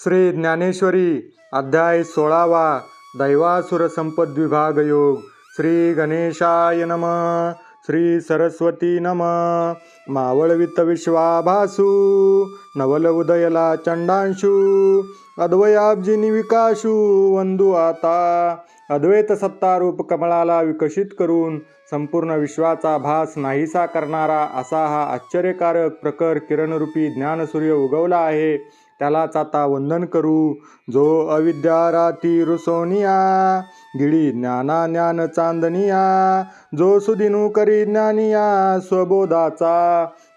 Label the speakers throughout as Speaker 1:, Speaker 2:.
Speaker 1: श्री ज्ञानेश्वरी अध्याय सोळावा दैवासुर संपद विभाग योग. श्री गणेशाय नम श्री सरस्वती नम मावळवित विश्वाभासू नवल उदयला चंडांशू अद्वयाब्जिनी विकाशू वंदू आता अद्वैत सत्तारूप कमळाला विकसित करून संपूर्ण विश्वाचा भास नाहीसा करणारा असा हा आश्चर्यकारक प्रकर किरणरूपी ज्ञानसूर्य उगवला आहे. त्यालाच आता वंदन करू. जो अविद्या राती रुसोनिया गिळी ज्ञाना ज्ञान चांदनिया जो सुदिनू करी ज्ञानिया स्वबोधाचा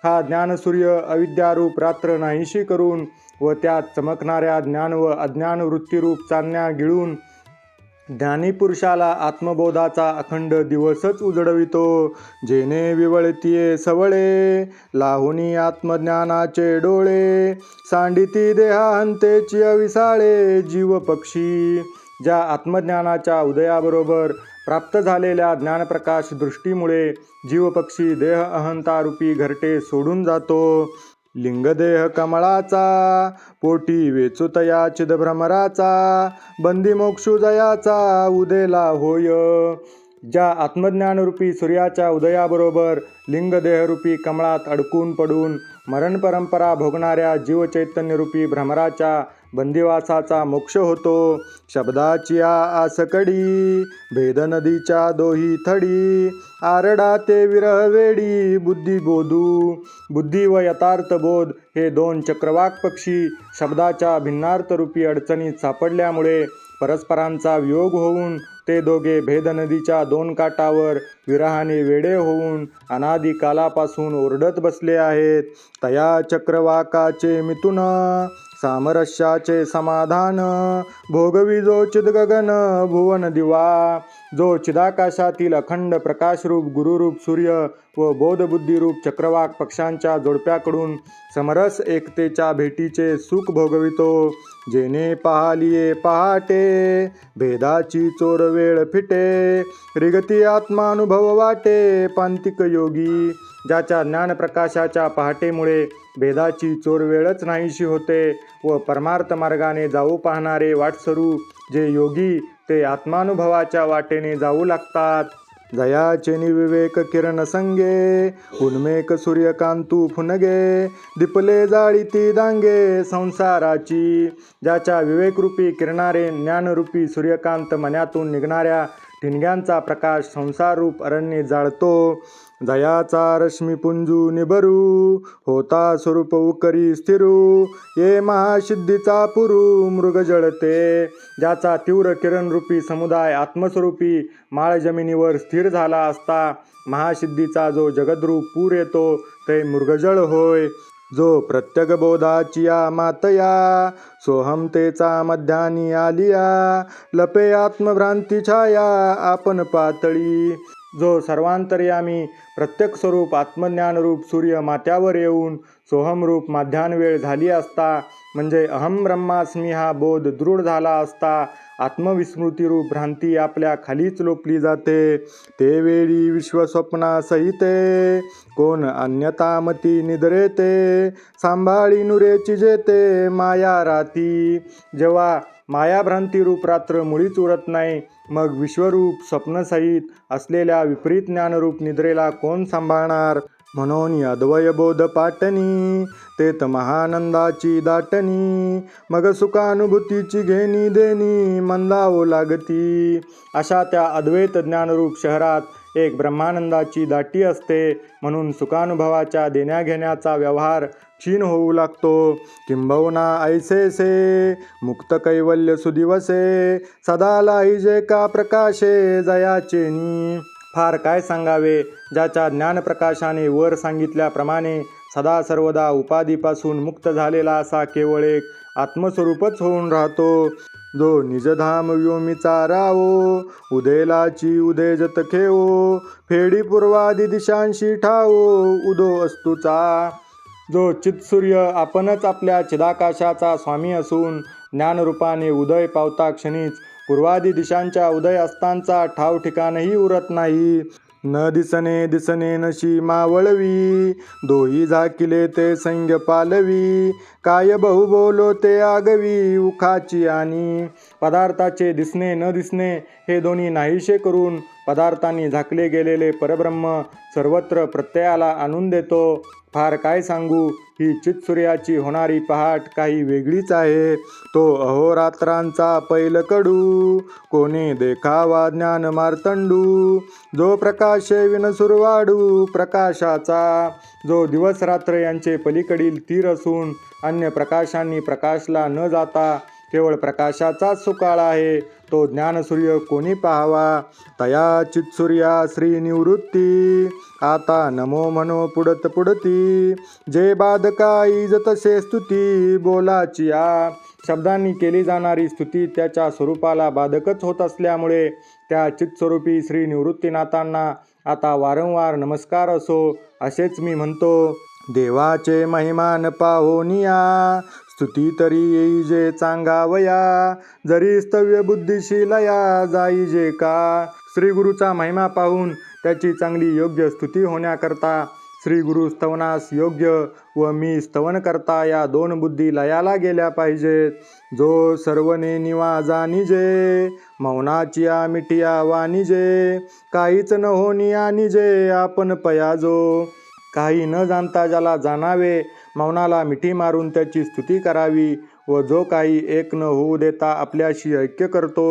Speaker 1: हा ज्ञानसूर्य अविद्यारूप रात्र नाहीशी करून व त्यात चमकणाऱ्या ज्ञान व अज्ञान वृत्तीरूप चांदण्या गिळून ज्ञानी पुरुषाला आत्मबोधाचा अखंड दिवसच उजडवितो. जेने विवळतीये सवळे लाहुनी आत्मज्ञानाचे डोळे सांडिती देहांतेची अविसाळे जीव पक्षी ज्या आत्मज्ञानाच्या उदयाबरोबर प्राप्त झालेल्या ज्ञानप्रकाश दृष्टीमुळे जीवपक्षी देह अहंतारूपी घरटे सोडून जातो. लिंगदेह कमळाचा पोटी वेचुतया चिदभ्रमराचा बंदी मोक्षुजयाचा उदेला होय. ज्या आत्मज्ञानरूपी सूर्याच्या उदयाबरोबर लिंगदेहरूपी कमळात अडकून पडून मरण परंपरा भोगणाऱ्या जीवचैतन्यरूपी भ्रमराच्या बंदिवासाचा मोक्ष होतो शब्दाची आसकडी भेद नदीच्या दोही थडी आरडा ते विरहवेडी बुद्धी बोधू बुद्धी व यथार्थ बोध हे दोन चक्रवाक पक्षी शब्दाच्या भिन्नार्थरूपी अडचणीत सापडल्यामुळे परस्परांचा वियोग होऊन ते दोघे भेद नदीच्या दोन काठावर विरहाने वेडे होऊन अनादी कालापासून ओरडत बसले आहेत. तया चक्रवाकाचे मिथुन सामरस्याचे समाधान. भोगवी जो चिदगगन भुवन दिवा. जो चिदाकाशातील अखंड प्रकाशरूप गुरुरूप सूर्य व बोधबुद्धीरूप चक्रवाक पक्षांच्या जोडप्याकडून समरस एकतेच्या भेटीचे सुख भोगवितो. जेने पाहालिये पहाटे भेदाची चोर वेळ फिटे. रिगती आत्मानुभव वाटे पांतिक योगी. ज्याच्या ज्ञानप्रकाशाच्या पहाटेमुळे भेदाची चोर वेळच नाहीशी होते व परमार्थ मार्गाने जाऊ पाहणारे वाटसरू जे योगी ते आत्मानुभवाच्या वाटेने जाऊ लागतात. जयाचे निविवेक किरण संगे उन्मेक सूर्यकांतू फुनगे दिपले जाळीती दांगे संसाराची. ज्याच्या विवेकरूपी किरणारे ज्ञानरूपी सूर्यकांत मनातून निघणाऱ्या ठिणग्यांचा प्रकाश संसाररूप अरण्ये जाळतो. जयाचा रश्मीपुंजू निबरू होता स्वरूप उकरी स्थिरू. ये महासिद्धीचा पुरू मृग जळते. ज्याचा तीव्र किरणरूपी समुदाय आत्मस्वरूपी माळ जमिनीवर स्थिर झाला असता महासिद्धीचा जो जगद्रूप पूर येतो ते मृगजळ होय. जो प्रत्येक बोधाची या मातया सोहमतेचा मध्यानी आलिया लपे आत्मभ्रांती छाया आपण पातळी. जो सर्वांतर्यामी प्रत्येक स्वरूप आत्मज्ञानरूप सूर्य मात्यावर येऊन सोहमरूप माध्यान्वेळ झाली असता म्हणजे अहम ब्रह्मास्मी हा बोध दृढ झाला असता आत्मविस्मृतीरूप भ्रांती आपल्या खालीच लोपली जाते. ते वेळी विश्वस्वप्नासहिते कोण अन्यतामती निद्रेते सांभाळी नुरेची जेते माया राती जेव्हा मायाभ्रांतीरूप रात्र मुळीच उरत नाही. मग विश्वरूप स्वप्नसहित असलेल्या विपरीत ज्ञानरूप निद्रेला कोण सांभाळणार? म्हणून अद्वयबोध पाटणी तेत महानंदाची दाटणी. मग सुखानुभूतीची घेणी देणी मंदावो लागती. अशा त्या अद्वैत ज्ञानरूप शहरात एक ब्रह्मानंदाची दाटी असते. म्हणून सुखानुभवाच्या देण्याघेण्याचा व्यवहार क्षीण होऊ लागतो. किंबहुना ऐसेसे मुक्त कैवल्य सुदिवसे सदा लाईजे का प्रकाशे जयाचेनी फार काय सांगावे? ज्याच्या ज्ञानप्रकाशाने वर सांगितल्याप्रमाणे सदा सर्वदा उपाधीपासून मुक्त झालेला असा केवळ एक आत्मस्वरूपच होऊन राहतो. जो निजधाम व्योमीचा रावो उदेलाची उदयजत खेवो फेडी पूर्वादी दिशांशी ठावो उदो अस्तुचा. जो चित्सूर्य आपणच आपल्या चिदाकाशाचा स्वामी असून ज्ञानरूपाने उदय पावता क्षणीच पूर्वादी दिशांच्या उदय असतांचा ठाव ठिकाणही उरत नाही. न दिसणे दिसणे नशी मावळवी दोही झाकिले ते संग पालवी. काय बहु बोलो ते आगवी उखाची आणि पदार्थाचे दिसणे न दिसणे हे दोन्ही नाहीशे करून पदार्थांनी झाकले गेलेले परब्रह्म सर्वत्र प्रत्ययाला आणून देतो. फार काय सांगू ही चित्सूर्याची होणारी पहाट काही वेगळीच आहे. तो अहोरात्रांचा पैल कडू कोणी देखावा ज्ञान मार्तंडू जो प्रकाश विनसुरवाडू प्रकाशाचा जो दिवसरात्र यांचे पलीकडील तीर असून अन्य प्रकाशांनी प्रकाशला न जाता केवळ प्रकाशाचाच सुकाळ आहे तो ज्ञानसूर्य कोणी पाहावा? तया चित्सूर्या श्री निवृत्ती आता नमो मनो पुडत पुडती. जे बाधकाई तसे स्तुती बोलाची या शब्दांनी केली जाणारी स्तुती त्याच्या स्वरूपाला बाधकच होत असल्यामुळे त्या चित्स्वरूपी श्री निवृत्तीनाथांना आता वारंवार नमस्कार असो असेच मी म्हणतो देवाचे महिमान पाहोनिया स्तुती तरी येई जे चांगावया जरी स्तव्य बुद्धिशीलया जाई जे का. श्री गुरुचा महिमा पाहून त्याची चांगली योग्य स्तुती होण्याकरता श्री गुरु स्तवनास योग्य व मी स्तवन करता या दोन बुद्धी लयाला गेल्या पाहिजेत. जो सर्वने निवाजा निजे मौनाचिया मिठिया वा निजे काहीच न होनिया निजे आपण पयाजो. काही न जाणता ज्याला जाणावे मौनाला मिठी मारून त्याची स्तुती करावी व जो काही एक न होऊ देता आपल्याशी ऐक्य करतो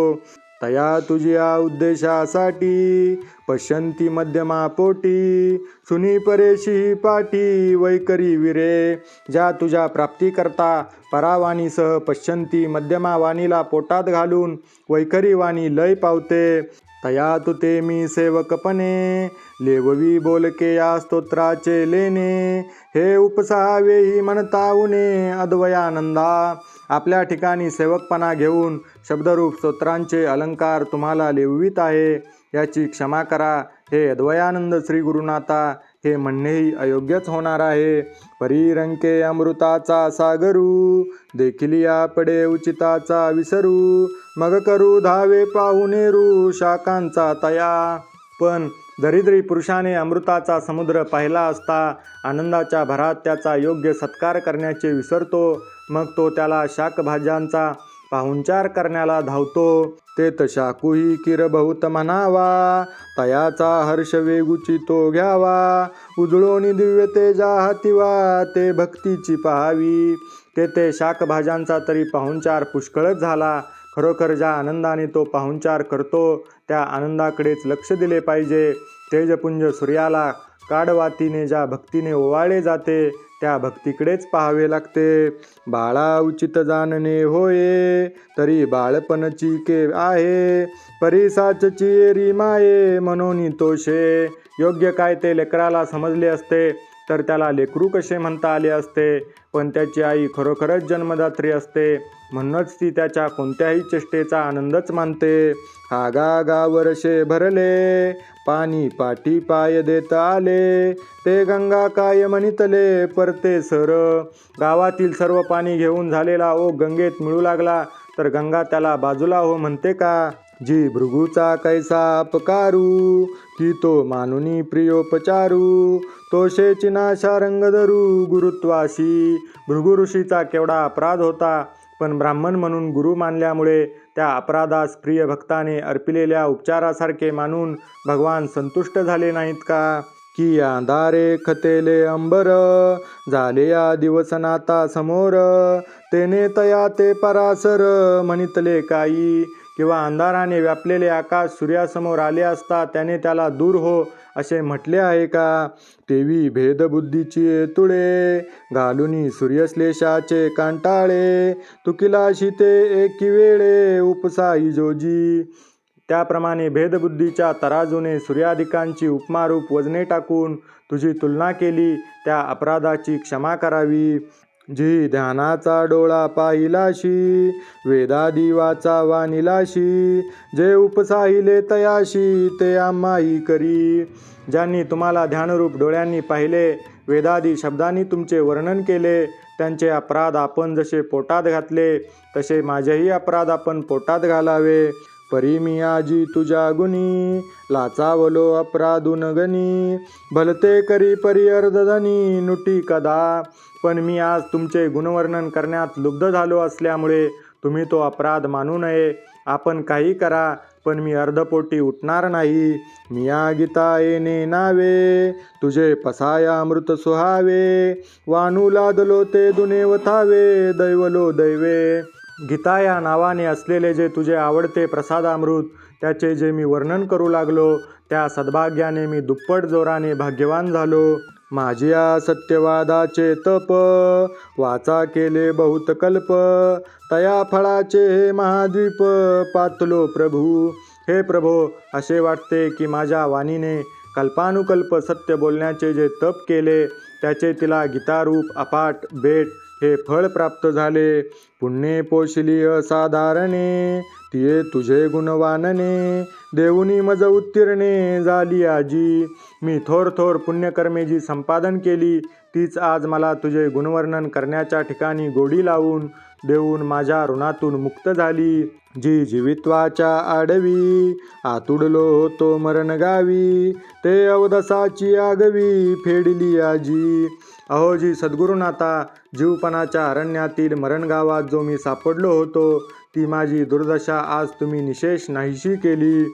Speaker 1: तया तुझ्या उद्देशासाठी पश्यंती मध्यमा पोटी सुनी परेशी पाठी वैकरी विरे ज्या तुझ्या प्राप्तीकरता परावाणीसह पश्यंती मध्यमा वाणीला पोटात घालून वैकरी वाणी लय पावते. तया तु ते मी सेवकपणे. लेववी बोलके या स्तोत्राचे लेणे. हे उपसावेही म्हणता उणे अद्वयानंदा. आपल्या ठिकाणी सेवकपणा घेऊन शब्दरूप स्तोत्रांचे अलंकार तुम्हाला लेववीत आहे. याची क्षमा करा. हे अद्वयानंद श्री गुरुनाथा हे म्हणणेही अयोग्यच होणार आहे. परिरंके अमृताचा सागरू देखील या पडे उचिताचा विसरू. मग करू धावे पाहुणेरू शाकांचा तया. पण दरिद्री पुरुषाने अमृताचा समुद्र पाहिला असता आनंदाच्या भरात त्याचा योग्य सत्कार करण्याचे विसरतो. मग तो त्याला शाकभाज्यांचा पाहुणचार करण्याला धावतो. ते तशाकुही किर बहुत म्हणावा. तयाचा हर्ष वेगुची तो घ्यावा. उजळोनी दिव्य तेजा हातिवा. ते भक्तीची पहावी. ते ते शाकभाज्यांचा तरी पाहुणचार पुष्कळच झाला. खरोखर ज्या आनंदाने तो पाहुणचार करतो त्या आनंदाकडेच लक्ष दिले पाहिजे. तेजपुंज सूर्याला काडवातीने ज्या भक्तीने ओवाळले जाते त्या भक्तीकडेच पाहावे लागते. बाळा उचित जाणणे होये तरी बाळपणची के आहे. परिसाचची एरी माये म्हणून तोषे योग्य काय ते लेकराला समजले असते. तर त्याला लेकरू कसे म्हणता आले असते? पण त्याची आई खरोखरच जन्मदात्री असते. म्हणूनच ती त्याच्या कोणत्याही चेष्टेचा आनंदच मानते. आगा गा गा वर्षे भरले पाणी पाठी पाय देत आले. ते गंगा काय म्हणितले परते सर. गावातील सर्व पाणी घेऊन झालेला ओ गंगेत मिळू लागला. तर गंगा त्याला बाजूला हो म्हणते का? जी भृगूचा कैसा अपकारू की तो मानुनी प्रियोपचारू. तो शेचिनाशा रंग धरू गुरुत्वाशी. भृगु ऋषीचा केवढा अपराध होता पण ब्राह्मण म्हणून गुरु मानल्यामुळे त्या अपराधास प्रिय भक्ताने अर्पिलेल्या उपचारासारखे मानून भगवान संतुष्ट झाले नाहीत का? की या खतेले अंबर झाले या दिवसनाता समोर. तेने तया ते परासर म्हणितले काही. किंवा अंधाराने व्यापलेले आकाश सूर्यासमोर आले असता त्याने त्याला दूर हो असे म्हटले आहे का? तेवी भेदबुद्धीची तुळे घालुनी सूर्यश्लेषाचे कांटाळे तुकिलाशी ते एकी वेळे उपसा इजोजी त्याप्रमाणे भेदबुद्धीच्या तराजूने सूर्याधिकांची उपमारूप वजने टाकून तुझी तुलना केली त्या अपराधाची क्षमा करावी. जी ध्यानाचा डोळा पाहिलाशी वेदादी वाचा वानिलाशी जे उपसाहिले तयाशी ते आम्हाही करी. ज्यांनी तुम्हाला ध्यानरूप डोळ्यांनी पाहिले वेदादी शब्दांनी तुमचे वर्णन केले त्यांचे अपराध आपण जसे पोटात घातले तसे माझेही अपराध आपण पोटात घालावे. परी मी आजी तुझ्या गुणी लाचावलो अपराधून गणी. भलते करी परी अर्धधनी नुटी कदा. पण मी आज तुमचे गुणवर्णन करण्यात लुब्ध झालो असल्यामुळे तुम्ही तो अपराध मानू नये. आपण काही करा पण मी अर्धपोटी उठणार नाही. मिया गीता येणे नावे तुझे पसाया मृत सुहावे. वानू लादलो ते दुने वथावे दैवलो दैवे. गीता या नावाने असलेले जे तुझे आवडते प्रसादामृत त्याचे जे मी वर्णन करू लागलो त्या सद्भाग्याने मी दुप्पट जोराने भाग्यवान झालो. माझी या सत्यवादाचे तप वाचा केले बहुत कल्प तया फळाचे हे महाद्वीप पातलो प्रभू. हे प्रभो असे वाटते की माझ्या वाणीने कल्पानुकल्प सत्य बोलण्याचे जे तप केले त्याचे तिला गीतारूप अपाट बेट हे फळ प्राप्त झाले. पुण्ये पोषली असाधारणे तिये तुझे गुणवानने देऊनी मज उत्तीर्णे झाली आजी. मी थोर थोर पुण्यकर्मे जी संपादन केली तीच आज मला तुझे गुणवर्णन करण्याच्या ठिकाणी गोडी लावून देऊन माझ्या ऋणातून मुक्त झाली. जी जीवित्वाच्या आडवी आतुडलो होतो मरण गावी ते अवदसाची आगवी फेडली आजी. अहो जी सद्गुरुनाथा जीवपणाच्या अरण्यातील मरणगावात जो मी सापडलो होतो ती माझी दुर्दशा आज तुम्ही निशेष नाहीशी केली.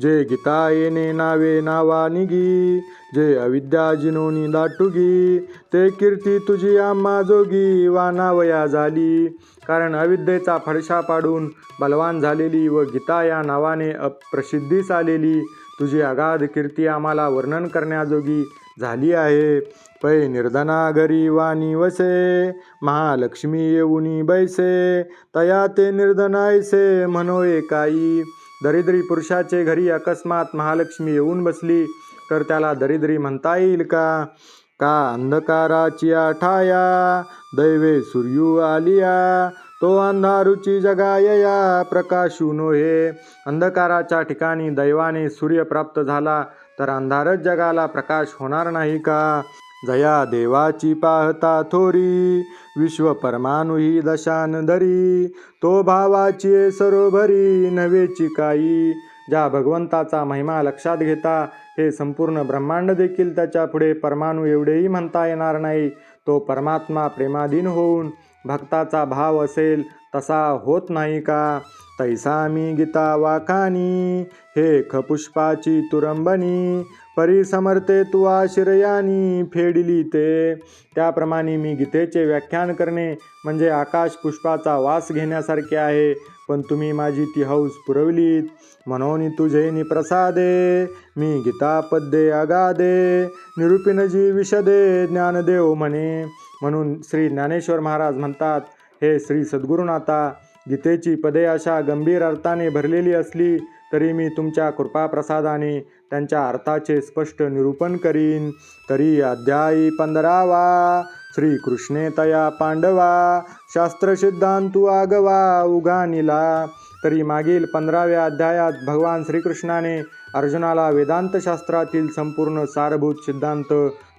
Speaker 1: जे गीता येणे नावे नावा निगी जे अविद्या जिनोनी दाटुगी ते कीर्ती तुझी आम्हा जोगी वानावया झाली. कारण अविद्येचा फडशा पाडून बलवान झालेली व गीता या नावाने अप्रसिद्धीस आलेली तुझी अगाध कीर्ती आम्हाला वर्णन करण्याजोगी झाली आहे. पै निर्धना घरी वाणी वसे महालक्ष्मी येऊनी बैसे तया ते निर्धनायसे म्हणोये काही दरिद्री पुरुषाचे घरी अकस्मात महालक्ष्मी येऊन बसली तर त्याला दरिद्री म्हणता येईल का? का अंधकाराची आठाया दैवे सूर्यू आलिया तो अंधारूची जगायया प्रकाशू नोहे अंधकाराच्या ठिकाणी दैवाने सूर्य प्राप्त झाला तर अंधारच जगाला प्रकाश होणार नाही का? जया देवाची पाहता थोरी विश्व परमाणु ही दशान धरी तो भावाची सरोभरी नवेची काही. ज्या भगवंताचा महिमा लक्षात घेता हे संपूर्ण ब्रह्मांड देखील त्याच्या पुढे परमाणू एवढेही म्हणता येणार नाही. तो परमात्मा प्रेमाधीन होऊन भक्ताचा भाव असेल तसा होत नाही का? तैसा मी गीता वाखानी. हे खपुष्पाची तुरंबनी परिसमर्थे तू आशिरयानी फेडली ते. त्याप्रमाणे मी गीतेचे व्याख्यान करणे म्हणजे आकाश पुष्पाचा वास घेण्यासारखे आहे पण तुम्ही माझी ती हौस पुरवलीत. म्हणून तुझे निप्रसादे मी गीता पद्ये अगादे निरूपिनजी विशदे ज्ञानदेव म्हणे. म्हणून श्री ज्ञानेश्वर महाराज म्हणतात हे श्री सद्गुरुनाथा गीतेची पदे अशा गंभीर अर्थाने भरलेली असली तरी मी तुमच्या कृपाप्रसादाने त्यांच्या अर्थाचे स्पष्ट निरूपण करीन. तरी अध्यायी पंधरावा श्रीकृष्णे तया पांडवा शास्त्रसिद्धांतू आगवा उगानिला तरी मागील पंधराव्या अध्यायात भगवान श्रीकृष्णाने अर्जुनाला वेदांतशास्त्रातील संपूर्ण सारभूत सिद्धांत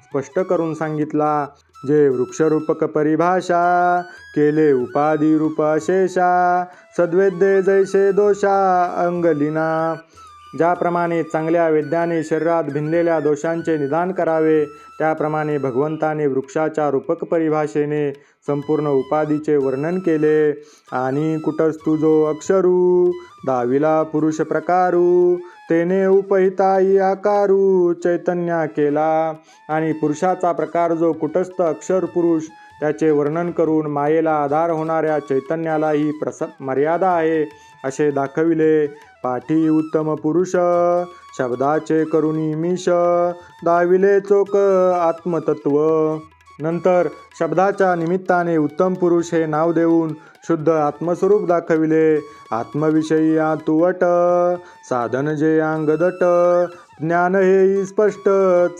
Speaker 1: स्पष्ट करून सांगितला. जे वृक्षरूपक परिभाषा केले उपाधी रूप अशेषा सद्वेद्ये जैसे दोषा अंगलिना. ज्याप्रमाणे चांगल्या वेद्याने शरीरात भिनलेल्या दोषांचे निदान करावे त्याप्रमाणे भगवंताने वृक्षाच्या रूपक परिभाषेने संपूर्ण उपाधीचे वर्णन केले. आणि कुटस्तुजो अक्षरू दाविला पुरुष प्रकारू तेने उपहिताई आकारू चैतन्या केला. आणि पुरुषाचा प्रकार जो कुटस्थ अक्षर पुरुष त्याचे वर्णन करून मायेला आधार होणाऱ्या चैतन्यालाही प्रस मर्यादा आहे असे दाखविले. पाठी उत्तम पुरुष शब्दाचे करुणी मिश दाविले चोक आत्मतत्व. नंतर शब्दाच्या निमित्ताने उत्तम पुरुष हे नाव देऊन शुद्ध आत्मस्वरूप दाखविले. आत्मविषयी आतुवट साधन जे अंगदट ज्ञान हेही स्पष्ट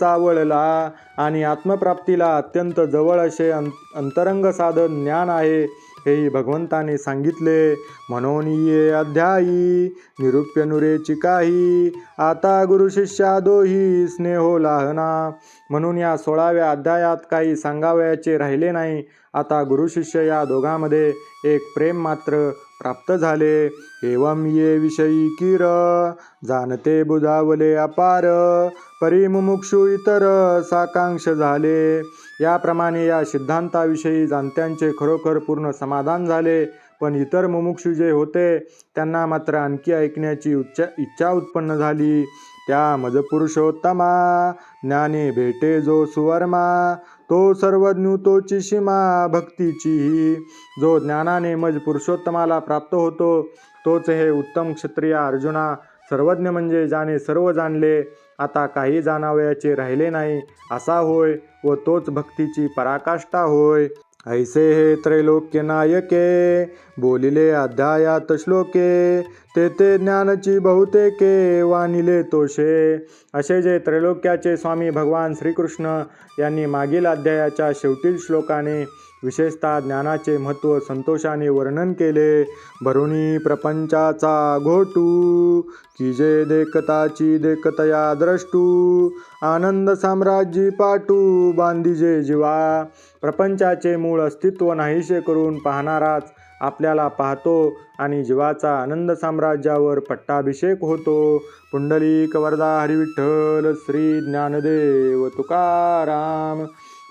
Speaker 1: चावळला आणि आत्मप्राप्तीला अत्यंत जवळ असे अं अंतरंग साधन ज्ञान आहे हेही भगवंताने सांगितले. म्हणून ये अध्यायी निरूप्य नुरेची काही आता गुरु शिष्या दोही स्नेहो लाहना म्हणून या सोळाव्या अध्यायात काही सांगावयाचे राहिले नाही. आता गुरुशिष्य या दोघांमध्ये एक प्रेम मात्र प्राप्त झाले. एवम ये विषयी किर जाणते बुजावले अपार परिमुमुक्षु इतर साकांक्ष झाले. याप्रमाणे या सिद्धांताविषयी जाणत्यांचे खरोखर पूर्ण समाधान झाले. पण इतर मुमुक्षु जे होते त्यांना मात्र आणखी ऐकण्याची उच्च इच्छा उत्पन्न झाली. त्या मज पुरुषोत्तमा ज्ञाने भेटे जो सुवर्मा तो सर्वज्ञ तोची सीमा भक्तीचीही जो ज्ञानाने मज पुरुषोत्तमाला प्राप्त होतो तोच हे उत्तम क्षत्रिय अर्जुना. सर्वज्ञ म्हणजे जाणे सर्व जाणले आता काही जाणावयाचे राहिले नाही असा होय व तोच भक्तीची पराकाष्ठा होय. ऐसे हे त्रैलोक्य नायके बोलिले अध्यायात श्लोके ते ते ज्ञानची बहुतेके वानिले तोषे. असे जे त्रैलोक्याचे स्वामी भगवान श्रीकृष्ण यांनी मागील अध्यायाच्या शेवटील श्लोकाने विशेषतः ज्ञानाचे महत्त्व संतोषाने वर्णन केले. भरुणी प्रपंचाचा घोटू की जे देखताची देखतया द्रष्टू आनंद साम्राज्यी पाटू बांधिजे जीवा. प्रपंचाचे मूळ अस्तित्व नाहीसे करून पाहणाराच आपल्याला पाहतो आणि जीवाचा आनंद साम्राज्यावर पट्टाभिषेक होतो. पुंडलिक वरदा हरिविठ्ठल श्री ज्ञानदेव तुकाराम.